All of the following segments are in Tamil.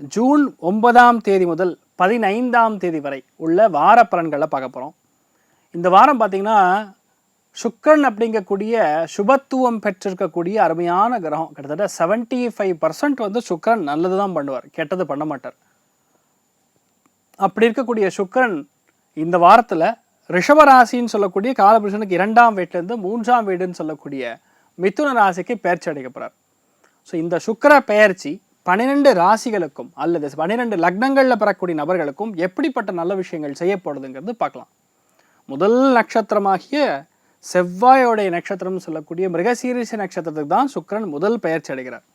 ஜூன் ஒன்பதாம் தேதி முதல் பதினைந்தாம் தேதி வரை உள்ள வார பலன்களை பார்க்க போகிறோம் இந்த வாரம் பார்த்தீங்கன்னா சுக்கிரன் அப்படிங்கக்கூடிய சுபத்துவம் பெற்றிருக்கக்கூடிய அருமையான கிரகம். கிட்டத்தட்ட 75% ஃபைவ் பர்சன்ட் வந்து சுக்கரன் நல்லது தான் பண்ணுவார் கெட்டது பண்ண மாட்டார். அப்படி இருக்கக்கூடிய சுக்கரன் இந்த வாரத்தில் ரிஷபராசின்னு சொல்லக்கூடிய காலபுருஷனுக்கு இரண்டாம் வீட்டிலேருந்து மூன்றாம் வீடுன்னு சொல்லக்கூடிய மிதுன ராசிக்கு பெயர்ச்சி அடைக்கப்படுறார் ஸோ இந்த சுக்கிர பெயர்ச்சி பன்னிரெண்டு ராசிகளுக்கும் அல்லது பன்னிரெண்டு லக்னங்களில் பெறக்கூடிய நபர்களுக்கும் எப்படிப்பட்ட நல்ல விஷயங்கள் செய்யப்படுதுங்கிறது பார்க்கலாம். முதல் நட்சத்திரமாகிய செவ்வாயோடைய நட்சத்திரம்னு சொல்லக்கூடிய மிருகசீரிச நட்சத்திரத்துக்கு தான் சுக்கரன் முதல் பெயர்ச்சி அடைகிறார்.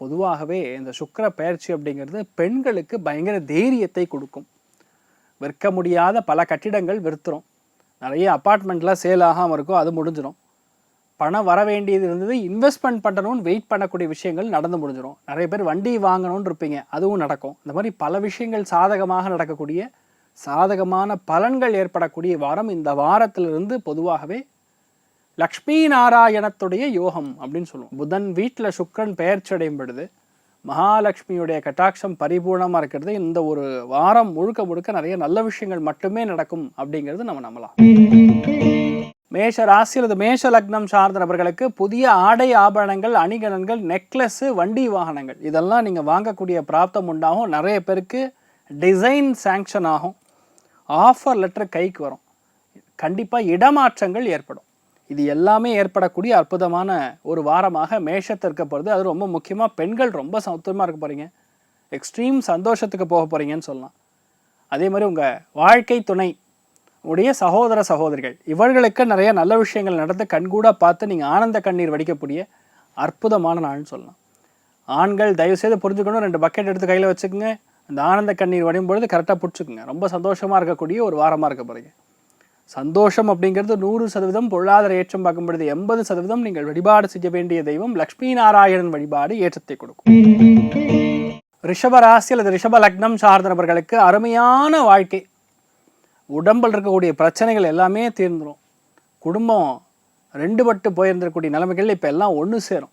பொதுவாகவே இந்த சுக்கர பெயர்ச்சி அப்படிங்கிறது பெண்களுக்கு பயங்கர தைரியத்தை கொடுக்கும். விற்க முடியாத பல கட்டிடங்கள் விற்றுரும் நிறைய அப்பார்ட்மெண்ட்லாம் சேல் ஆகாமல் இருக்கும் அது முடிஞ்சிடும் பணம் வர வேண்டியது இருந்தது இன்வெஸ்ட்மெண்ட் பண்ணணும்னு வெயிட் பண்ணக்கூடிய விஷயங்கள் நடந்து முடிஞ்சிடும் நிறைய பேர் வண்டி வாங்கணும்னு இருப்பீங்க அதுவும் நடக்கும். இந்த மாதிரி பல விஷயங்கள் சாதகமாக நடக்கக்கூடிய சாதகமான பலன்கள் ஏற்படக்கூடிய வாரம் இந்த வாரத்திலிருந்து பொதுவாகவே லக்ஷ்மி நாராயணத்துடைய யோகம் அப்படின்னு சொல்லுவோம். புதன் வீட்டில் சுக்கரன் பெயர்ச்சி அடையும் பொழுது மகாலட்சுமியுடைய கட்டாட்சம் பரிபூர்ணமாக இருக்கிறது. இந்த ஒரு வாரம் முழுக்க முழுக்க நிறைய நல்ல விஷயங்கள் மட்டுமே நடக்கும் அப்படிங்கிறது நம்ம நம்பலாம். மேஷ ராசி அல்லது மேஷ லக்னம் சார்ந்த நபர்களுக்கு புதிய ஆடை ஆபரணங்கள் அணிகலன்கள் நெக்லஸ்ஸு வண்டி வாகனங்கள். இதெல்லாம் நீங்கள் வாங்கக்கூடிய பிராப்தம் உண்டாகும். நிறைய பேருக்கு டிசைன் சேங்ஷன் ஆகும். ஆஃபர் லெட்டர் கைக்கு வரும். கண்டிப்பாக இடமாற்றங்கள் ஏற்படும். இது எல்லாமே ஏற்படக்கூடிய அற்புதமான ஒரு வாரமாக மேஷத்தை இருக்க போகிறது அது ரொம்ப முக்கியமாக பெண்கள் ரொம்ப சௌத்தமாக இருக்க போகிறீங்க எக்ஸ்ட்ரீம் சந்தோஷத்துக்கு போக போகிறீங்கன்னு சொல்லலாம். அதே மாதிரி உங்கள் வாழ்க்கை துணை உடைய சகோதர சகோதரிகள். இவர்களுக்கு நிறைய நல்ல விஷயங்கள் நடந்து கண்கூட பார்த்து நீங்கள் ஆனந்த கண்ணீர் வடிக்கக்கூடிய அற்புதமான நாள்னு சொல்லலாம். ஆண்கள் தயவுசெய்து புரிஞ்சுக்கணும். ரெண்டு பக்கெட் எடுத்து கையில் வச்சுக்கோங்க. அந்த ஆனந்த கண்ணீர் வடியும் பொழுது கரெக்டாக பிடிச்சிக்குங்க ரொம்ப சந்தோஷமாக இருக்கக்கூடிய ஒரு வாரமாக இருக்க போகிறீங்க சந்தோஷம் அப்படிங்கிறது நூறு சதவீதம் பொருளாதார ஏற்றம் பார்க்கும் பொழுது எண்பது சதவீதம் நீங்கள் வழிபாடு செய்ய வேண்டிய தெய்வம் லக்ஷ்மி நாராயணன் வழிபாடு ஏற்றத்தை கொடுக்கும். ரிஷப ராசி அல்லது ரிஷப லக்னம் சார்ந்த நபர்களுக்கு அருமையான வாழ்க்கை உடம்பில் இருக்கக்கூடிய பிரச்சனைகள் எல்லாமே தீர்ந்துடும் குடும்பம் ரெண்டு பட்டு போயிருந்திருக்கக்கூடிய நிலைமைகள் இப்போ எல்லாம் ஒன்று சேரும்.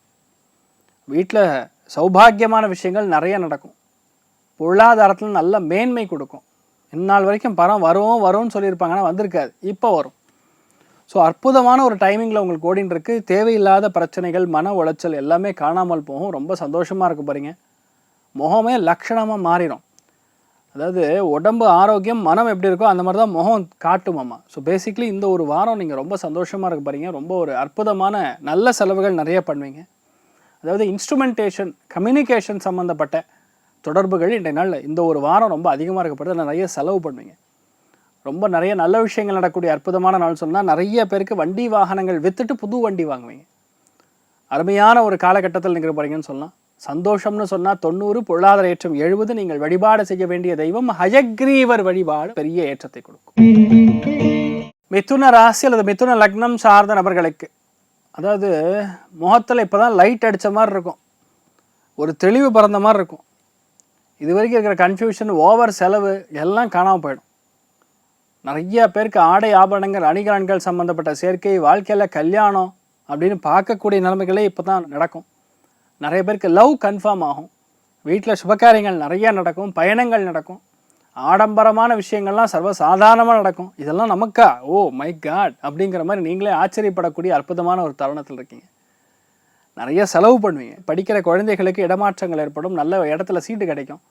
வீட்டில் சௌபாகியமான விஷயங்கள் நிறைய நடக்கும். பொருளாதாரத்தில் நல்ல மேன்மை கொடுக்கும். இந்நாள் வரைக்கும் பணம் வரும் வரும்னு சொல்லியிருப்பாங்க ஆனால் வந்திருக்காது. இப்போ வரும். ஸோ அற்புதமான ஒரு டைமிங்கில் உங்களுக்கு ஓடின்னு இருக்கு தேவையில்லாத பிரச்சனைகள் மன உளைச்சல் எல்லாமே காணாமல் போகும். ரொம்ப சந்தோஷமாக இருக்கும் போகிறீங்க முகமே லக்ஷணமாக மாறிடும் அதாவது உடம்பு ஆரோக்கியம் மனம் எப்படி இருக்கோ அந்த மாதிரி தான் முகம் காட்டுமாம்மா ஸோ பேசிக்லி இந்த ஒரு வாரம் நீங்கள் ரொம்ப சந்தோஷமாக இருக்க போகிறீங்க ரொம்ப ஒரு அற்புதமான நல்ல செலவுகள் நிறைய பண்ணுவீங்க. அதாவது இன்ஸ்ட்ருமெண்டேஷன் கம்யூனிகேஷன் சம்மந்தப்பட்ட தொடர்புகள் இன்றைய நாளில் இந்த ஒரு வாரம் ரொம்ப அதிகமாக இருக்கப்படுது அதில் நிறைய செலவு பண்ணுவீங்க. ரொம்ப நிறைய நல்ல விஷயங்கள் நடக்கக்கூடிய அற்புதமான நாள் சொன்னால் நிறைய பேருக்கு வண்டி வாகனங்கள் விற்றுட்டு புது வண்டி வாங்குவீங்க. அருமையான ஒரு காலகட்டத்தில் நிற்கிற போறீங்கன்னு சொல்லலாம். சந்தோஷம்னு சொன்னால் தொண்ணூறு பொருளாதார ஏற்றம் எழுபது நீங்கள் வழிபாடு செய்ய வேண்டிய தெய்வம் ஹயக்ரீவர் வழிபாடு பெரிய ஏற்றத்தை கொடுக்கும். மிதுன ராசி அல்லது மிதுன லக்னம் சார்ந்த நபர்களுக்கு அதாவது முகத்தில் இப்போ தான் லைட் அடித்த மாதிரி இருக்கும். ஒரு தெளிவு பிறந்த மாதிரி இருக்கும். இது வரைக்கும் இருக்கிற கன்ஃபியூஷன் ஓவர் செலவு எல்லாம் காணாமல் போயிடும். நிறைய பேருக்கு ஆடை ஆபரணங்கள் அணிகலன்கள் சம்மந்தப்பட்ட சேர்க்கை வாழ்க்கையில் கல்யாணம் அப்படின்னு பார்க்கக்கூடிய நிலைமைகளே இப்போ தான் நடக்கும். நிறைய பேருக்கு லவ் கன்ஃபார்ம் ஆகும். வீட்டில் சுபகாரியங்கள் நிறையா நடக்கும் பயணங்கள் நடக்கும். ஆடம்பரமான விஷயங்கள்லாம் சர்வசாதாரணமாக நடக்கும். இதெல்லாம் நமக்கா? ஓ மை காட் அப்படிங்கிற மாதிரி நீங்களே ஆச்சரியப்படக்கூடிய அற்புதமான ஒரு தருணத்தில் இருக்கீங்க. நிறைய செலவு பண்ணுவீங்க. படிக்கிற குழந்தைகளுக்கு இடமாற்றங்கள் ஏற்படும். நல்ல இடத்துல சீட்டு கிடைக்கும்.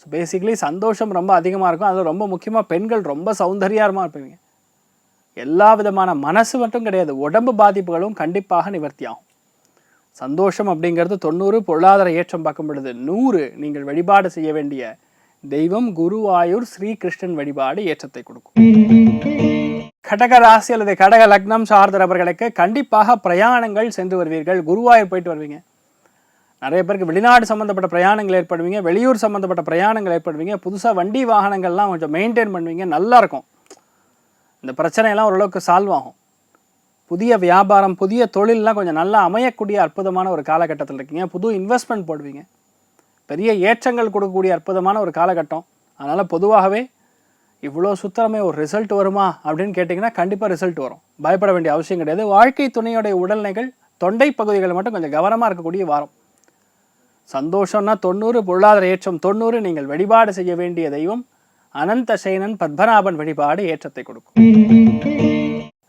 ஸோ பேசிக்கலி சந்தோஷம் ரொம்ப அதிகமாக இருக்கும். அதில் ரொம்ப முக்கியமாக பெண்கள் ரொம்ப சௌந்தர்யமாக இருப்பீங்க. எல்லா விதமான மனசு மட்டும் கிடையாது. உடம்பு பாதிப்புகளும் கண்டிப்பாக நிவர்த்தி ஆகும். சந்தோஷம் அப்படிங்கிறது தொண்ணூறு பொருளாதார ஏற்றம் பார்க்கும் பொழுது நூறு நீங்கள் வழிபாடு செய்ய வேண்டிய தெய்வம் குருவாயூர் ஸ்ரீகிருஷ்ணன் வழிபாடு ஏற்றத்தை கொடுக்கும். கடக ராசி அல்லது கடக லக்னம் சார்ந்த நபர்களுக்கு கண்டிப்பாக பிரயாணங்கள் சென்று வருவீர்கள். குருவாயூர் போயிட்டு வருவீங்க. நிறைய பேருக்கு வெளிநாடு சம்மந்தப்பட்ட பிரயாணங்கள் ஏற்படுவீங்க. வெளியூர் சம்மந்தப்பட்ட பிரயாணங்கள் ஏற்படுவீங்க. புதுசாக வண்டி வாகனங்கள்லாம் கொஞ்சம் மெயின்டைன் பண்ணுவீங்க. நல்லா இருக்கும். இந்த பிரச்சனையெல்லாம் ஓரளவுக்கு சால்வ் ஆகும். புதிய வியாபாரம் புதிய தொழிலெலாம் கொஞ்சம் நல்லா அமையக்கூடிய அற்புதமான ஒரு காலகட்டத்தில் இருக்கீங்க. புது இன்வெஸ்ட்மெண்ட் போடுவீங்க. பெரிய ஏற்றங்கள் கொடுக்கக்கூடிய அற்புதமான ஒரு காலகட்டம். அதனால் பொதுவாகவே இவ்வளோ சுத்தரமே ஒரு ரிசல்ட் வருமா அப்படின்னு கேட்டிங்கன்னா கண்டிப்பாக ரிசல்ட் வரும். பயப்பட வேண்டிய அவசியம் கிடையாது. வாழ்க்கை துணையோடைய உடல்நிலைகள் தொண்டை பகுதிகள் மட்டும் கொஞ்சம் கவனமாக இருக்கக்கூடிய வாரம். சந்தோஷம்னா தொண்ணூறு பொருளாதார ஏற்றம் தொண்ணூறு நீங்கள் வழிபாடு செய்ய வேண்டிய தெய்வம் அனந்த சேனன் பத்மநாபன் வழிபாடு ஏற்றத்தை கொடுக்கும்.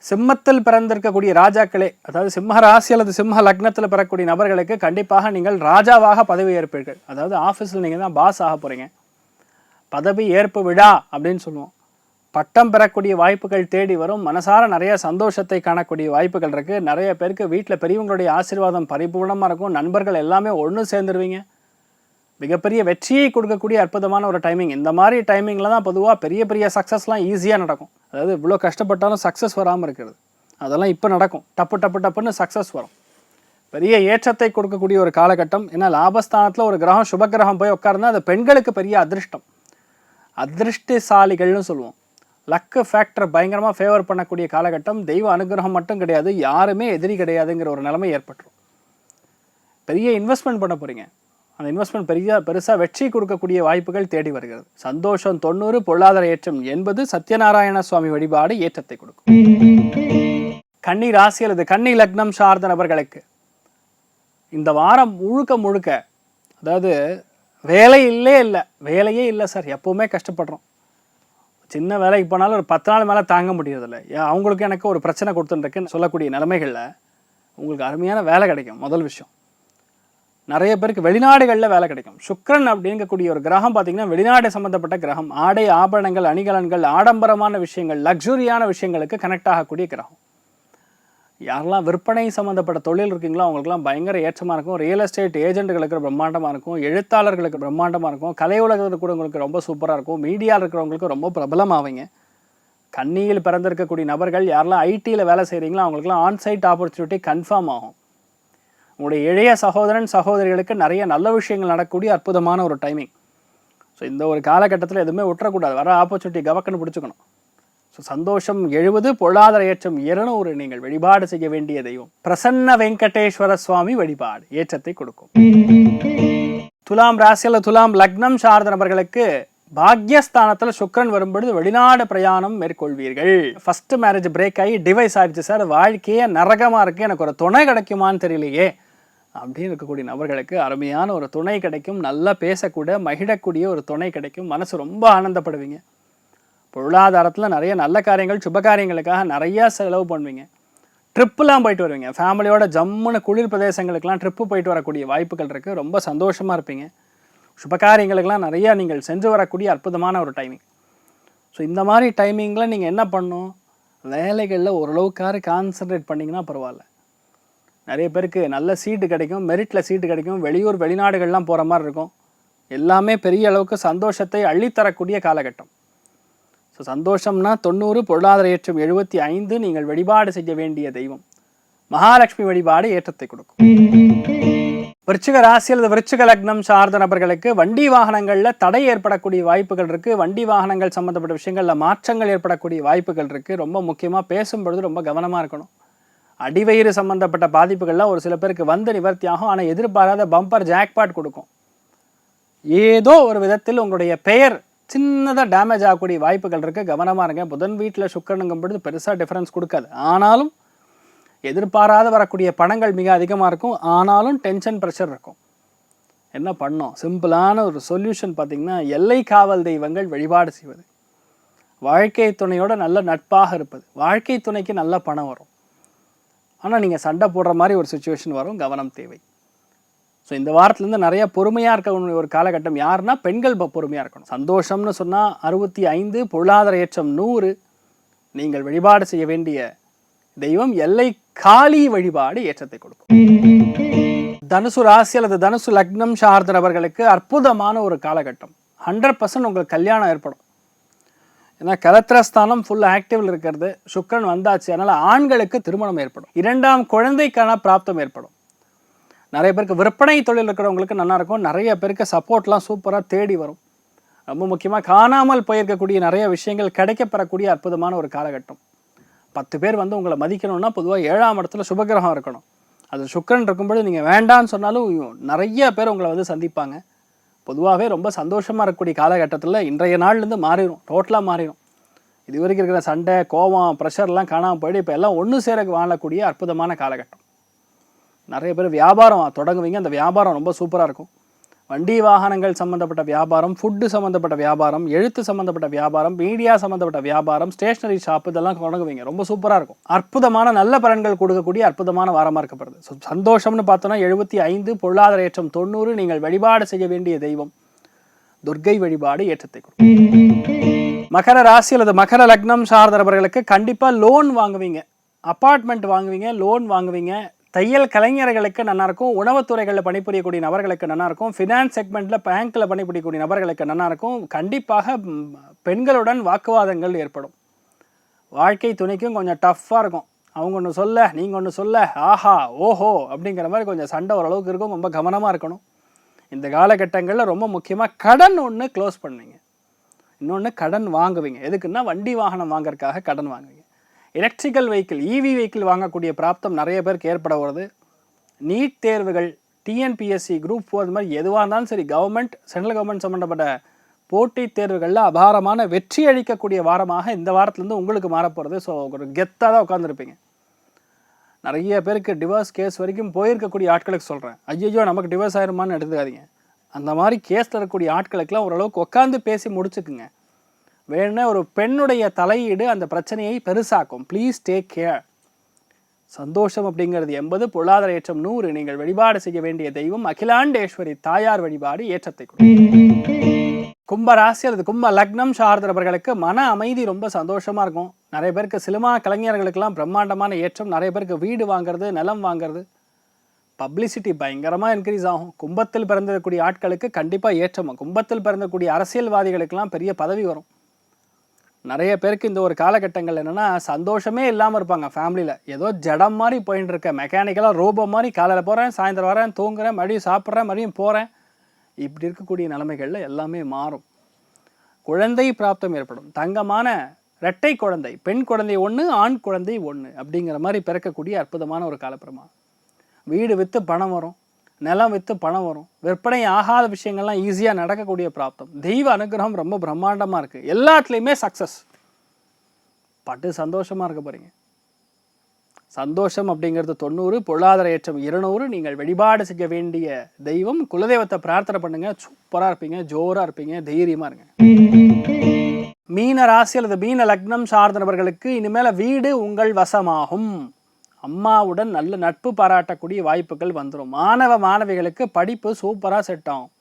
சிம்மத்தில் பிறந்திருக்கக்கூடிய ராஜாக்களே அதாவது சிம்ம ராசி அல்லது சிம்ம லக்னத்தில் பெறக்கூடிய நபர்களுக்கு கண்டிப்பாக நீங்கள் ராஜாவாக பதவி ஏற்பீர்கள். அதாவது ஆஃபீஸில் நீங்கள் தான் பாஸ் ஆக போகிறீங்க பதவி ஏற்பு விழா அப்படின்னு சொல்லுவோம். பட்டம் பெறக்கூடிய வாய்ப்புகள் தேடி வரும். மனசார நிறைய சந்தோஷத்தை காணக்கூடிய வாய்ப்புகள் இருக்குது நிறைய பேருக்கு வீட்டில் பெரியவங்களுடைய ஆசீர்வாதம் பரிபூர்ணமாக இருக்கும். நண்பர்கள் எல்லாமே ஒன்று சேர்ந்துருவீங்க. மிகப்பெரிய வெற்றியை கொடுக்கக்கூடிய அற்புதமான ஒரு டைமிங் இந்த மாதிரி டைமிங்கில் தான் பொதுவாக பெரிய பெரிய சக்ஸஸ்லாம் ஈஸியாக நடக்கும். அதாவது இவ்வளோ கஷ்டப்பட்டாலும் சக்ஸஸ் வராமல் இருக்கிறது. அதெல்லாம் இப்போ நடக்கும். டப்பு டப்பு டப்புன்னு சக்ஸஸ் வரும். பெரிய ஏற்றத்தை கொடுக்கக்கூடிய ஒரு காலகட்டம். ஏன்னா லாபஸ்தானத்தில் ஒரு கிரகம் சுப கிரகம் போய் உட்கார்ந்தா அது பெண்களுக்கு பெரிய அதிர்ஷ்டம். அதிர்ஷ்டசாலிகள்னு சொல்லுவோம். லக்கு ஃபேக்டர் பயங்கரமாக ஃபேவர் பண்ணக்கூடிய காலகட்டம். தெய்வ அனுகிரகம் மட்டும் கிடையாது. யாருமே எதிரி கிடையாதுங்கிற ஒரு நிலைமை ஏற்பட்டுரும். பெரிய இன்வெஸ்ட்மெண்ட் பண்ண போகிறீங்க அந்த இன்வெஸ்ட்மெண்ட் பெரிய பெருசாக வெற்றி கொடுக்கக்கூடிய வாய்ப்புகள் தேடி வருகிறது. சந்தோஷம் தொண்ணூறு பொருளாதார ஏற்றம் என்பது சத்யநாராயண சுவாமி வழிபாடு ஏற்றத்தை கொடுக்கும். கன்னி ராசி அல்லது கன்னி லக்னம் சார்ந்த நபர்களுக்கு இந்த வாரம் முழுக்க முழுக்க அதாவது வேலை இல்லே இல்லை வேலையே இல்லை சார் எப்போவுமே கஷ்டப்படுறோம். சின்ன வேலைக்கு போனாலும் ஒரு பத்து நாள் மேலே தாங்க முடியறதில்ல. ஏன் அவங்களுக்கு எனக்கு ஒரு பிரச்சனை கொடுத்துட்டுருக்குன்னு சொல்லக்கூடிய நிலைமைகளில் உங்களுக்கு அருமையான வேலை கிடைக்கும் முதல் விஷயம். நிறைய பேருக்கு வெளிநாடுகளில் வேலை கிடைக்கும். சுக்கிரன் அப்படிங்கக்கூடிய ஒரு கிரகம் பார்த்தீங்கன்னா வெளிநாடு சம்மந்தப்பட்ட கிரகம். ஆடை ஆபரணங்கள் அணிகலன்கள் ஆடம்பரமான விஷயங்கள் லக்ஸுரியான விஷயங்களுக்கு கனெக்ட் ஆகக்கூடிய கிரகம். யாரெல்லாம் விற்பனை சம்மந்தப்பட்ட தொழில் இருக்கீங்களோ அவங்களுக்குலாம் பயங்கர ஏற்றமாக இருக்கும். ரியல் எஸ்டேட் ஏஜென்ட்டுகளுக்கு பிரம்மாண்டமாக இருக்கும். எழுத்தாளர்களுக்கு பிரம்மாண்டமாக இருக்கும். கலை உலகத்தில் கூட உங்களுக்கு ரொம்ப சூப்பராக இருக்கும். மீடியாவில் இருக்கிறவங்களுக்கு ரொம்ப பிரபலமாகவீங்க கண்ணியில் பிறந்திருக்கக்கூடிய நபர்கள் யாரெல்லாம் ஐடியில் வேலை செய்கிறீங்களோ அவங்களுக்குலாம் ஆன்சைட் ஆப்பர்ச்சுனிட்டி கன்ஃபார்ம் ஆகும். உங்களுடைய இளைய சகோதரன் சகோதரிகளுக்கு நிறைய நல்ல விஷயங்கள் நடக்கக்கூடிய அற்புதமான ஒரு டைமிங் ஸோ இந்த ஒரு காலகட்டத்தில் எதுவுமே விட்டுறக்கூடாது. வர ஆப்பர்ச்சுனிட்டி கவக்கன்னு பிடிச்சிக்கணும். ஸோ சந்தோஷம் எழுபது பொருளாதார ஏற்றம் இருநூறு. நீங்கள் வழிபாடு செய்ய வேண்டிய தெய்வம். பிரசன்ன வெங்கடேஸ்வர சுவாமி வழிபாடு ஏற்றத்தை கொடுக்கும். துலாம் ராசியில் துலாம் லக்னம் சார்ந்த நபர்களுக்கு பாக்யஸ்தானத்தில் சுக்கரன் வரும்பொழுது வெளிநாடு பிரயாணம் மேற்கொள்வீர்கள். ஃபர்ஸ்ட் மேரேஜ் பிரேக் ஆகி டிவைஸ் ஆயிடுச்சு சார். வாழ்க்கையே நரகமாக இருக்கு. எனக்கு ஒரு துணை கிடைக்குமான்னு தெரியலையே. அப்படின்னு இருக்கக்கூடிய நபர்களுக்கு அருமையான ஒரு துணை கிடைக்கும். நல்லா பேசக்கூட மகிழக்கூடிய ஒரு துணை கிடைக்கும். மனசு ரொம்ப ஆனந்தப்படுவீங்க. பொருளாதாரத்தில் நிறைய நல்ல காரியங்கள் சுப காரியங்களுக்காக நிறையா செலவு பண்ணுவீங்க. ட்ரிப்புலாம் போயிட்டு வருவீங்க. ஃபேமிலியோட ஜம்முன்னு குளிர் பிரதேசங்களுக்கெல்லாம் ட்ரிப்பு போயிட்டு வரக்கூடிய வாய்ப்புகள் இருக்குது ரொம்ப சந்தோஷமாக இருப்பீங்க. சுபகாரியங்களுக்கெல்லாம் நிறையா நீங்கள் சென்று வரக்கூடிய அற்புதமான ஒரு டைமிங் ஸோ இந்த மாதிரி டைமிங்கில் நீங்கள் என்ன பண்ணணும் வேலைகளில் ஓரளவுக்காரு கான்சன்ட்ரேட் பண்ணிங்கன்னா பரவாயில்ல. நிறைய பேருக்கு நல்ல சீட்டு கிடைக்கும் மெரிட்டில் சீட்டு கிடைக்கும் வெளியூர் வெளிநாடுகள்லாம் போகிற மாதிரி இருக்கும். எல்லாமே பெரிய அளவுக்கு சந்தோஷத்தை அள்ளித்தரக்கூடிய காலகட்டம். ஸோ சந்தோஷம்னா தொண்ணூறு பொருளாதார ஏற்றம் எழுபத்தி ஐந்து நீங்கள் வழிபாடு செய்ய வேண்டிய தெய்வம். மகாலட்சுமி வழிபாடு ஏற்றத்தை கொடுக்கும். விருச்சிக ராசி அல்லது விருச்சிக லக்னம் சார்ந்த நபர்களுக்கு வண்டி வாகனங்களில் தடை ஏற்படக்கூடிய வாய்ப்புகள் இருக்குது வண்டி வாகனங்கள் சம்மந்தப்பட்ட விஷயங்களில் மாற்றங்கள் ஏற்படக்கூடிய வாய்ப்புகள் இருக்குது ரொம்ப முக்கியமாக பேசும்பொழுது ரொம்ப கவனமாக இருக்கணும். அடிவயிறு சம்மந்தப்பட்ட பாதிப்புகள்லாம் ஒரு சில பேருக்கு வந்து நிவர்த்தி ஆகும். ஆனால் எதிர்பாராத பம்பர் ஜாக்பாட் கொடுக்கும். ஏதோ ஒரு விதத்தில் உங்களுடைய பெயர் சின்னதாக டேமேஜ் ஆகக்கூடிய வாய்ப்புகள் இருக்குது கவனமாக இருங்க. புதன் வீட்டில் சுக்கரனுங்கும் பொழுது பெருசாக டிஃப்ரென்ஸ் கொடுக்காது. ஆனாலும் எதிர்பாராத வரக்கூடிய பணங்கள் மிக அதிகமாக இருக்கும். ஆனாலும் டென்ஷன் ப்ரெஷர் இருக்கும். என்ன பண்ணோம்? சிம்பிளான ஒரு சொல்யூஷன் பார்த்திங்கன்னா எல்லை காவல் தெய்வங்கள் வழிபாடு செய்வது. வாழ்க்கை துணையோட நல்ல நட்பாக இருப்பது. வாழ்க்கை துணைக்கு நல்ல பணம் வரும். ஆனால் நீங்கள் சண்டை போடுற மாதிரி ஒரு சுச்சுவேஷன் வரும் கவனம் தேவை. ஸோ இந்த வாரத்துலேருந்து நிறைய பொறுமையாக இருக்க ஒரு காலகட்டம் யாருன்னா பெண்கள் ப- பொறுமையாக இருக்கணும். சந்தோஷம்னு சொன்னால் அறுபத்தி ஐந்து பொருளாதார ஏற்றம் நூறு நீங்கள் வழிபாடு செய்ய வேண்டிய தெய்வம் எல்லை காளி வழிபாடு ஏற்றத்தை கொடுக்கும். தனுசு ராசி அல்லது தனுசு லக்னம் சார்ந்த நபர்களுக்கு அற்புதமான ஒரு காலகட்டம். ஹண்ட்ரட் பர்சன்ட் உங்களுக்கு கல்யாணம் ஏற்படும். ஏன்னா கலத்திரஸ்தானம் ஃபுல் ஆக்டிவில் இருக்கிறது. சுக்கரன் வந்தாச்சு அதனால் ஆண்களுக்கு திருமணம் ஏற்படும். இரண்டாம் குழந்தைக்கான பிராப்தம் ஏற்படும். நிறைய பேருக்கு விற்பனை தொழில் இருக்கிறவங்களுக்கு நல்லா இருக்கும். நிறைய பேருக்கு சப்போர்ட்லாம் சூப்பராக தேடி வரும். ரொம்ப முக்கியமாக காணாமல் போயிருக்கக்கூடிய நிறைய விஷயங்கள் கிடைக்கப்பெறக்கூடிய அற்புதமான ஒரு காலகட்டம். பத்து பேர் வந்து உங்களை மதிக்கணும்னா பொதுவாக ஏழாம் இடத்துல சுபகிரகம் இருக்கணும். அது சுக்கரன் இருக்கும்போது நீங்கள் வேண்டான்னு சொன்னாலும் நிறைய பேர் உங்களை வந்து சந்திப்பாங்க. பொதுவாகவே ரொம்ப சந்தோஷமாக இருக்கக்கூடிய காலகட்டத்தில் இன்றைய நாள்லேருந்து மாறிடும் டோட்டலாக மாறிடும் இது வரைக்கும் இருக்கிற சண்டை கோவம் ப்ரெஷர்லாம் காணாமல் போயிட்டு இப்போ எல்லாம் ஒன்று சேர வாழக்கூடிய அற்புதமான காலகட்டம். நிறைய பேர் வியாபாரம் தொடங்குவீங்க அந்த வியாபாரம் ரொம்ப சூப்பராக இருக்கும். வண்டி வாகனங்கள் சம்மந்தப்பட்ட வியாபாரம் ஃபுட்டு சம்மந்தப்பட்ட வியாபாரம் எழுத்து சம்மந்தப்பட்ட வியாபாரம் மீடியா சம்மந்தப்பட்ட வியாபாரம் ஸ்டேஷனரி ஷாப் இதெல்லாம் தொடங்குவீங்க. ரொம்ப சூப்பராக இருக்கும். அற்புதமான நல்ல பலன்கள் கொடுக்கக்கூடிய அற்புதமான வாரமாக இருக்கப்படுது ஸோ சந்தோஷம்னு பார்த்தோன்னா எழுபத்தி ஐந்து பொருளாதார ஏற்றம் தொண்ணூறு நீங்கள் வழிபாடு செய்ய வேண்டிய தெய்வம் துர்க்கை வழிபாடு ஏற்றத்தை கொடுக்கும். மகர ராசி அல்லது மகர லக்னம் சார்ந்தவர்களுக்கு கண்டிப்பாக லோன் வாங்குவீங்க. அப்பார்ட்மெண்ட் வாங்குவீங்க லோன் வாங்குவீங்க. தையல் கலைஞர்களுக்கு நல்லாயிருக்கும் உணவுத்துறைகளில் பணிபுரியக்கூடிய நபர்களுக்கு நல்லாயிருக்கும் ஃபினான்ஸ் செக்மெண்ட்டில் பேங்க்கில் பணிபுரியக்கூடிய நபர்களுக்கு நல்லாயிருக்கும் கண்டிப்பாக பெண்களுடன் வாக்குவாதங்கள் ஏற்படும். வாழ்க்கை துணைக்கும் கொஞ்சம் டஃப்பாக இருக்கும். அவங்க ஒன்று சொல்ல நீங்கள் ஒன்று சொல்ல ஆஹா ஓஹோ அப்படிங்கிற மாதிரி கொஞ்சம் சண்டை ஓரளவுக்கு இருக்கும் ரொம்ப கவனமாக இருக்கணும். இந்த காலகட்டங்களில் ரொம்ப முக்கியமாக கடன் ஒன்று க்ளோஸ் பண்ணுவீங்க இன்னொன்று கடன் வாங்குவீங்க. எதுக்குன்னா வண்டி வாகனம் வாங்குறதுக்காக கடன் வாங்குவீங்க. எலக்ட்ரிக்கல் வெஹிக்கிள் இவி வெஹிக்கிள் வாங்கக்கூடிய பிராப்தம் நிறைய பேருக்கு ஏற்பட வருது நீட் தேர்வுகள் டிஎன்பிஎஸ்சி குரூப் ஃபோர் இது மாதிரி எதுவாக இருந்தாலும் சரி கவர்மெண்ட் சென்ட்ரல் கவர்மெண்ட் சம்மந்தப்பட்ட போட்டித் தேர்வுகளில் அபாரமான வெற்றி அளிக்கக்கூடிய வாரமாக இந்த வாரத்துலேருந்து உங்களுக்கு மாறப்போகிறது ஸோ ஒரு கெத்தாக தான் உட்காந்துருப்பீங்க நிறைய பேருக்கு டிவோர்ஸ் கேஸ் வரைக்கும் போயிருக்கக்கூடிய ஆட்களுக்கு சொல்கிறேன் ஐயோ நமக்கு டிவோர்ஸ் ஆயிருமான்னு எடுத்துக்காதீங்க. அந்த மாதிரி கேஸில் இருக்கக்கூடிய ஆட்களுக்கெல்லாம் ஓரளவுக்கு உட்காந்து பேசி முடிச்சுக்குங்க. வேணும்னா ஒரு பெண்ணுடைய தலையீடு அந்த பிரச்சனையை பெருசாக்கும். ப்ளீஸ் டேக் கேர் சந்தோஷம் அப்படிங்கிறது எண்பது பொருளாதார ஏற்றம் நூறு. நீங்கள் வழிபாடு செய்ய வேண்டிய தெய்வம் அகிலாண்டேஸ்வரி தாயார் வழிபாடு ஏற்றத்தை கொடுக்கும். கும்ப ராசி அல்லது கும்ப லக்னம் சார்ந்தவர்களுக்கு மன அமைதி ரொம்ப சந்தோஷமா இருக்கும். நிறைய பேருக்கு சினிமா கலைஞர்களுக்கெல்லாம் பிரம்மாண்டமான ஏற்றம். நிறைய பேருக்கு வீடு வாங்குறது நிலம் வாங்குறது. பப்ளிசிட்டி பயங்கரமாக இன்க்ரீஸ் ஆகும். கும்பத்தில் பிறந்தக்கூடிய ஆட்களுக்கு கண்டிப்பாக ஏற்றமும் கும்பத்தில் பிறந்தக்கூடிய அரசியல்வாதிகளுக்கெல்லாம் பெரிய பதவி வரும். நிறைய பேருக்கு இந்த ஒரு காலகட்டங்கள் என்னென்னா சந்தோஷமே இல்லாமல் இருப்பாங்க ஃபேமிலியில் ஏதோ ஜடம் மாதிரி போயின்னு இருக்க மெக்கானிக்கலாக ரோபோ மாதிரி காலையில் போகிறேன் சாயந்தரம் வரேன் தூங்குறேன் மறுபடியும் சாப்பிட்றேன் மறுபடியும் போகிறேன் இப்படி இருக்கக்கூடிய நிலைமைகளில் எல்லாமே மாறும். குழந்தை பிராப்தம் ஏற்படும். தங்கமான இரட்டை குழந்தை பெண் குழந்தை ஒன்று ஆண் குழந்தை ஒன்று அப்படிங்கிற மாதிரி பிறக்கக்கூடிய அற்புதமான ஒரு காலப்பிரமா வீடு விற்று பணம் வரும். நிலம் விற்று பணம் வரும். விற்பனை ஆகாத விஷயங்கள்லாம் ஈஸியாக நடக்கக்கூடிய பிராப்தம். தெய்வ அனுகிரகம் ரொம்ப பிரம்மாண்டமாக இருக்குது எல்லாத்துலேயுமே சக்ஸஸ் பட்டு சந்தோஷமாக இருக்க போகிறீங்க சந்தோஷம் அப்படிங்கிறது தொண்ணூறு பொருளாதார ஏற்றம் இருநூறு. நீங்கள் வழிபாடு செய்ய வேண்டிய தெய்வம். குலதெய்வத்தை பிரார்த்தனை பண்ணுங்க. சூப்பராக இருப்பீங்க. ஜோராக இருப்பீங்க. தைரியமாக இருங்க. மீன ராசி அல்லது மீன லக்னம் சார்ந்த நபர்களுக்கு இனிமேல் வீடு உங்கள் வசமாகும். அம்மாவுடன் நல்ல நட்பு பாராட்டக்கூடிய வாய்ப்புகள் வந்துடும் மாணவ மாணவிகளுக்கு படிப்பு சூப்பராக செட் ஆகும்.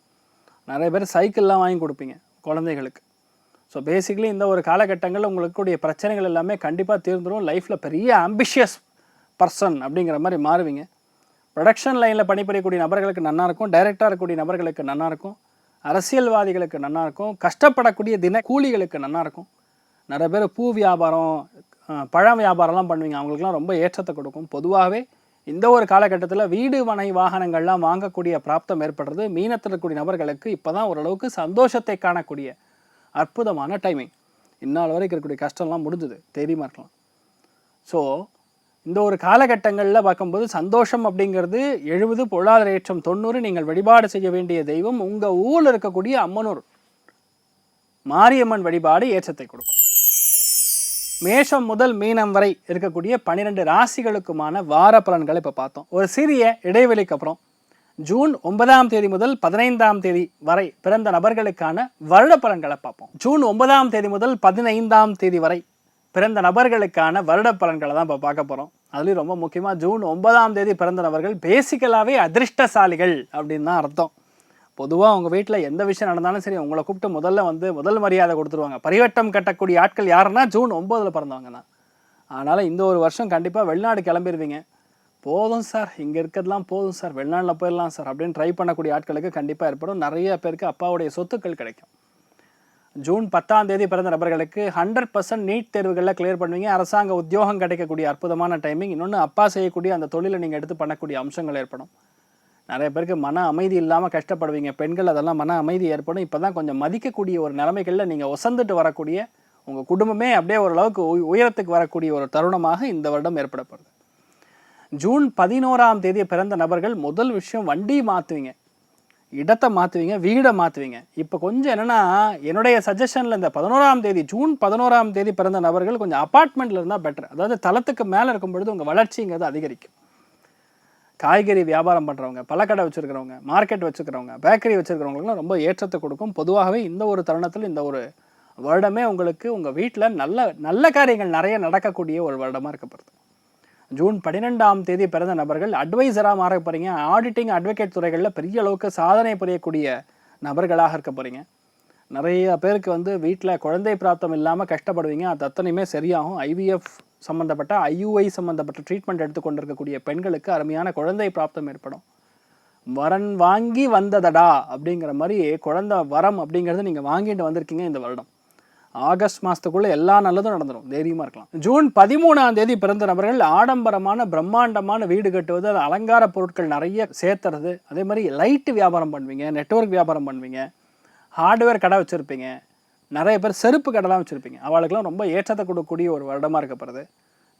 நிறைய பேர் சைக்கிள்லாம் வாங்கி கொடுப்பீங்க குழந்தைகளுக்கு. ஸோ பேசிக்கலி இந்த ஒரு காலகட்டங்களில் உங்களுக்குடைய பிரச்சனைகள் எல்லாமே கண்டிப்பாக தீர்ந்துடும் லைஃப்பில் பெரிய ஆம்பிஷியஸ் பர்சன் அப்படிங்கிற மாதிரி மாறுவீங்க. ப்ரொடக்ஷன் லைனில் பணிபுரியக்கூடிய நபர்களுக்கு நன்னா இருக்கும். டைரக்டாக இருக்கக்கூடிய நபர்களுக்கு நன்னா இருக்கும். அரசியல்வாதிகளுக்கு நன்னா இருக்கும். கஷ்டப்படக்கூடிய தின கூலிகளுக்கு நன்னா இருக்கும். நிறைய பேர் பூ வியாபாரம் பழம் வியாபாரம்லாம் பண்ணுவீங்க. அவங்களுக்குலாம் ரொம்ப ஏற்றத்தை கொடுக்கும். பொதுவாகவே இந்த ஒரு காலகட்டத்தில் வீடு மனை வாகனங்கள்லாம் வாங்கக்கூடிய பிராப்தம் ஏற்படுறது மீனத்தில் இருக்கக்கூடிய நபர்களுக்கு இப்போ தான் ஓரளவுக்கு சந்தோஷத்தை காணக்கூடிய அற்புதமான டைமிங் இந்நாள் வரைக்கும் இருக்கக்கூடிய கஷ்டம்லாம் முடிஞ்சுது. தெரியுமா இருக்கலாம் ஸோ இந்த ஒரு காலகட்டங்களில் பார்க்கும்போது சந்தோஷம் அப்படிங்கிறது எழுபது பொருளாதார ஏற்றம் தொண்ணூறு நீங்கள் வழிபாடு செய்ய வேண்டிய தெய்வம் உங்கள் ஊரில் இருக்கக்கூடிய அம்மனூர். மாரியம்மன் வழிபாடு ஏற்றத்தை கொடுக்கும். மேஷம் முதல் மீனம் வரை இருக்கக்கூடிய பன்னிரெண்டு ராசிகளுக்குமான வார பலன்களை இப்போ பார்த்தோம். ஒரு சிறிய இடைவெளிக்கு அப்புறம் ஜூன் ஒன்பதாம் தேதி முதல் பதினைந்தாம் தேதி வரை பிறந்த நபர்களுக்கான வருட பலன்களை பார்ப்போம். ஜூன் ஒன்பதாம் தேதி முதல் பதினைந்தாம் தேதி வரை பிறந்த நபர்களுக்கான வருட பலன்களை தான் இப்போ பார்க்க போகிறோம் அதுலேயும் ரொம்ப முக்கியமாக ஜூன் ஒன்பதாம் தேதி பிறந்த நபர்கள் பேசிக்கலாகவே அதிர்ஷ்டசாலிகள் அப்படின்னு தான் அர்த்தம். பொதுவாக உங்கள் வீட்டில் எந்த விஷயம் நடந்தாலும் சரி உங்களை கூப்பிட்டு முதல்ல வந்து முதல் மரியாதை கொடுத்துருவாங்க. பரிவட்டம் கட்டக்கூடிய ஆட்கள் யாருன்னா ஜூன் ஒம்போதில் பிறந்தவங்க தான் அதனால் இந்த ஒரு வருஷம் கண்டிப்பாக வெளிநாடு கிளம்பிடுவீங்க போதும் சார் இங்கே இருக்கிறதுலாம் போதும் சார் வெளிநாட்டில் போயிடலாம் சார் அப்படின்னு ட்ரை பண்ணக்கூடிய ஆட்களுக்கு கண்டிப்பாக ஏற்படும். நிறைய பேருக்கு அப்பாவுடைய சொத்துக்கள் கிடைக்கும். ஜூன் பத்தாம் தேதி பிறந்த நபர்களுக்கு ஹண்ட்ரட் பர்சன்ட் நீட் தேர்வுகளில் கிளியர் பண்ணுவீங்க. அரசாங்க உத்தியோகம் கிடைக்கக்கூடிய அற்புதமான டைமிங் இன்னொன்று அப்பா செய்யக்கூடிய அந்த தொழிலை நீங்கள் எடுத்து பண்ணக்கூடிய அம்சங்கள் ஏற்படும். நிறைய பேருக்கு மன அமைதி இல்லாமல் கஷ்டப்படுவீங்க. பெண்கள் அதெல்லாம் மன அமைதி ஏற்படும். இப்போ தான் கொஞ்சம் மதிக்கக்கூடிய ஒரு நிலைமைகளில் நீங்கள் ஒசந்துட்டு வரக்கூடிய உங்கள் குடும்பமே அப்படியே ஓரளவுக்கு உயரத்துக்கு வரக்கூடிய ஒரு தருணமாக இந்த வருடம் ஏற்படப்படுது. ஜூன் பதினோராம் தேதி பிறந்த நபர்கள் முதல் விஷயம் வண்டி மாற்றுவீங்க இடத்தை மாற்றுவீங்க வீடை மாற்றுவீங்க இப்போ கொஞ்சம் என்னென்னா என்னுடைய சஜஷனில் இந்த பதினோராம் தேதி ஜூன் பதினோராம் தேதி பிறந்த நபர்கள் கொஞ்சம் அப்பார்ட்மெண்ட்டில் இருந்தால் பெட்டர் அதாவது தளத்துக்கு மேலே இருக்கும் பொழுது உங்கள் வளர்ச்சிங்கிறது அதிகரிக்கும். காய்கறி வியாபாரம் பண்ணுறவங்க பழக்கடை வச்சுருக்கிறவங்க மார்க்கெட் வச்சுருக்கிறவங்க பேக்கரி வச்சுருக்கிறவங்களுக்குலாம் ரொம்ப ஏற்றத்தை கொடுக்கும். பொதுவாகவே இந்த ஒரு தருணத்தில் இந்த ஒரு வருடமே உங்களுக்கு உங்கள் வீட்டில் நல்ல நல்ல காரியங்கள் நிறைய நடக்கக்கூடிய ஒரு வருடமாக இருக்கப்படுது ஜூன் பன்னிரெண்டாம் தேதி பிறந்த நபர்கள் அட்வைசராக மாற போகிறீங்க ஆடிட்டிங் அட்வொகேட் துறைகளில் பெரிய அளவுக்கு சாதனை புரியக்கூடிய நபர்களாக இருக்க போகிறீங்க நிறைய பேருக்கு வந்து வீட்டில் குழந்தை பிராப்தம் இல்லாமல் கஷ்டப்படுவீங்க. அது அத்தனையுமே சரியாகும். ஐவிஎஃப் சம்மந்தப்பட்ட ஐயுஐ சம்மந்தப்பட்ட ட்ரீட்மெண்ட் எடுத்துக்கொண்டிருக்கக்கூடிய பெண்களுக்கு அருமையான குழந்தை பிராப்தம் ஏற்படும். வரன் வாங்கி வந்ததடா அப்படிங்கிற மாதிரி குழந்தை வரம் அப்படிங்கிறது நீங்கள் வாங்கிட்டு வந்திருக்கீங்க இந்த வருடம். ஆகஸ்ட் மாதத்துக்குள்ளே எல்லா நல்லதும் நடந்துடும் தைரியமாக இருக்கலாம். ஜூன் பதிமூணாம் தேதி பிறந்த நபர்கள் ஆடம்பரமான பிரம்மாண்டமான வீடு கட்டுவது அது அலங்கார பொருட்கள் நிறைய சேர்த்துறது அதே மாதிரி லைட்டு வியாபாரம் பண்ணுவீங்க நெட்வொர்க் வியாபாரம் பண்ணுவீங்க ஹார்ட்வேர் கடை வச்சுருப்பீங்க நிறைய பேர் செருப்பு கடைலாம் வச்சுருப்பீங்க. அவளுக்கெல்லாம் ரொம்ப ஏற்றத்தை கொடுக்கக்கூடிய ஒரு வருடமாக இருக்கப்படுது.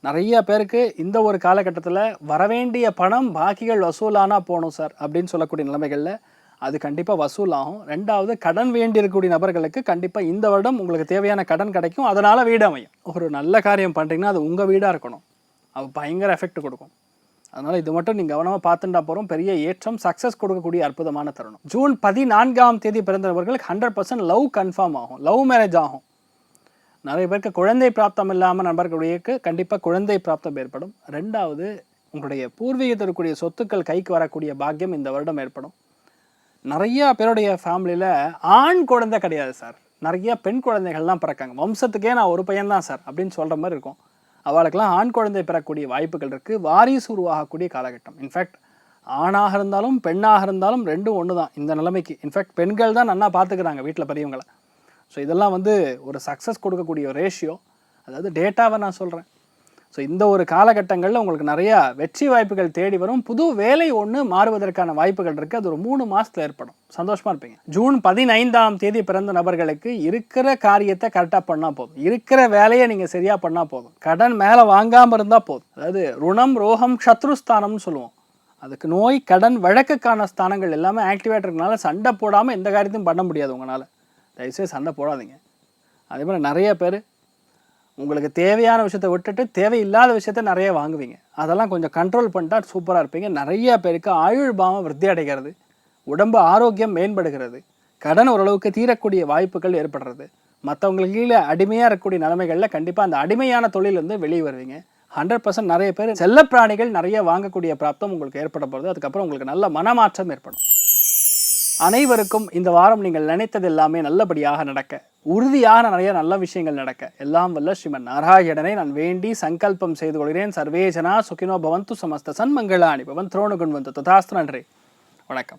நிறைய பேருக்கு இந்த ஒரு காலகட்டத்தில் வரவேண்டிய பணம் பாக்கிகள் வசூலானா போகணும் சார் அப்படின்னு சொல்லக்கூடிய நிலைமைகளில் அது கண்டிப்பாக வசூலாகும். ரெண்டாவது கடன் வேண்டி இருக்கக்கூடிய நபர்களுக்கு கண்டிப்பாக இந்த வருடம் உங்களுக்கு தேவையான கடன் கிடைக்கும். அதனால் வீடு அமையும். ஒரு நல்ல காரியம் பண்ணுறீங்கன்னா அது உங்கள் வீடாக இருக்கணும். அது பயங்கர எஃபெக்ட் கொடுக்கும். அதனால் இது மட்டும் நீங்கள் கவனமாக பார்த்துட்டா போகிறோம் பெரிய ஏற்றம் சக்ஸஸ் கொடுக்கக்கூடிய அற்புதமான தருணம். ஜூன் பதினான்காம் தேதி பிறந்த நபர்களுக்கு ஹண்ட்ரட் பர்சன்ட் லவ் கன்ஃபார்ம் ஆகும். லவ் மேரேஜ் ஆகும். நிறைய பேருக்கு குழந்தை பிராப்தம் இல்லாமல் நண்பர்களுடையக்கு கண்டிப்பாக குழந்தை பிராப்தம் ஏற்படும். ரெண்டாவது உங்களுடைய பூர்வீகத்தில் இருக்கக்கூடிய சொத்துக்கள் கைக்கு வரக்கூடிய பாக்கியம் இந்த வருடம் ஏற்படும். நிறையா பேருடைய ஃபேமிலியில் ஆண் குழந்தை கிடையாது சார் நிறைய பெண் குழந்தைகள்லாம் பிறக்காங்க. வம்சத்துக்கே நான் ஒரு பையன் தான் சார் அப்படின்னு சொல்கிற மாதிரி இருக்கும். அவளுக்கெல்லாம் ஆண் குழந்தை பெறக்கூடிய வாய்ப்புகள் இருக்குது வாரிசு உருவாகக்கூடிய காலகட்டம். இன்ஃபேக்ட் ஆணாக இருந்தாலும் பெண்ணாக இருந்தாலும் ரெண்டும் ஒன்று தான் இந்த நிலைமைக்கு. இன்ஃபேக்ட் பெண்கள் தான் நல்லா பார்த்துக்கிறாங்க வீட்டில் பெரியவங்களை. ஸோ இதெல்லாம் வந்து ஒரு சக்ஸஸ் கொடுக்கக்கூடிய ஒரு ரேஷியோ அதாவது டேட்டாவை நான் சொல்கிறேன் ஸோ இந்த ஒரு காலகட்டங்களில் உங்களுக்கு நிறையா வெற்றி வாய்ப்புகள் தேடி வரும். புது வேலை ஒன்று மாறுவதற்கான வாய்ப்புகள் இருக்குது அது ஒரு மூணு மாதத்தில் ஏற்படும். சந்தோஷமாக இருப்பீங்க. ஜூன் பதினைந்தாம் தேதி பிறந்த நபர்களுக்கு இருக்கிற காரியத்தை கரெக்டாக பண்ணால் போதும். இருக்கிற வேலையை நீங்கள் சரியாக பண்ணால் போதும். கடன் மேலே வாங்காமல் இருந்தால் போதும். அதாவது ருணம் ரோகம் சத்ருஸ்தானம்னு சொல்லுவோம். அதுக்கு நோய் கடன் வழக்குக்கான ஸ்தானங்கள் எல்லாமே ஆக்டிவேட் இருக்கனால சண்டை போடாமல் எந்த காரியத்தையும் பண்ண முடியாது உங்களால். தயவுசெய்து சண்டை போடாதீங்க. அதே மாதிரி நிறைய பேர் உங்களுக்கு தேவையான விஷயத்தை விட்டுட்டு தேவையில்லாத விஷயத்த நிறைய வாங்குவீங்க. அதெல்லாம் கொஞ்சம் கண்ட்ரோல் பண்ணிட்டா சூப்பராக இருப்பீங்க. நிறைய பேருக்கு ஆயுள் பாவம் விருத்தி அடைகிறது. உடம்பு ஆரோக்கியம் மேம்படுகிறது. கடன் ஓரளவுக்கு தீரக்கூடிய வாய்ப்புகள் ஏற்படுறது. மற்றவங்களுக்கு கீழே அடிமையாக இருக்கக்கூடிய நிலைமைகளில் கண்டிப்பாக அந்த அடிமையான தொழிலேருந்து வெளியே வருவீங்க. ஹண்ட்ரட் பர்சன்ட் நிறைய பேர் செல்லப்பிராணிகள் நிறைய வாங்கக்கூடிய பிராப்தம் உங்களுக்கு ஏற்பட போகிறது அதுக்கப்புறம் உங்களுக்கு நல்ல மனமாற்றம் ஏற்படும். அனைவருக்கும் இந்த வாரம் நீங்கள் நினைத்தது எல்லாமே நல்லபடியாக நடக்க உறுதியாக நிறைய நல்ல விஷயங்கள் நடக்க. எல்லாம் வல்ல ஸ்ரீமன் நாராயணனை நான் வேண்டி சங்கல்பம் செய்து கொள்கிறேன். சர்வேஜனா சுகினோ பவந்து சமஸ்த சன்மங்களாணி பவன் துரோணுகுண் வந்து ததாஸ்து. நன்றி. வணக்கம்.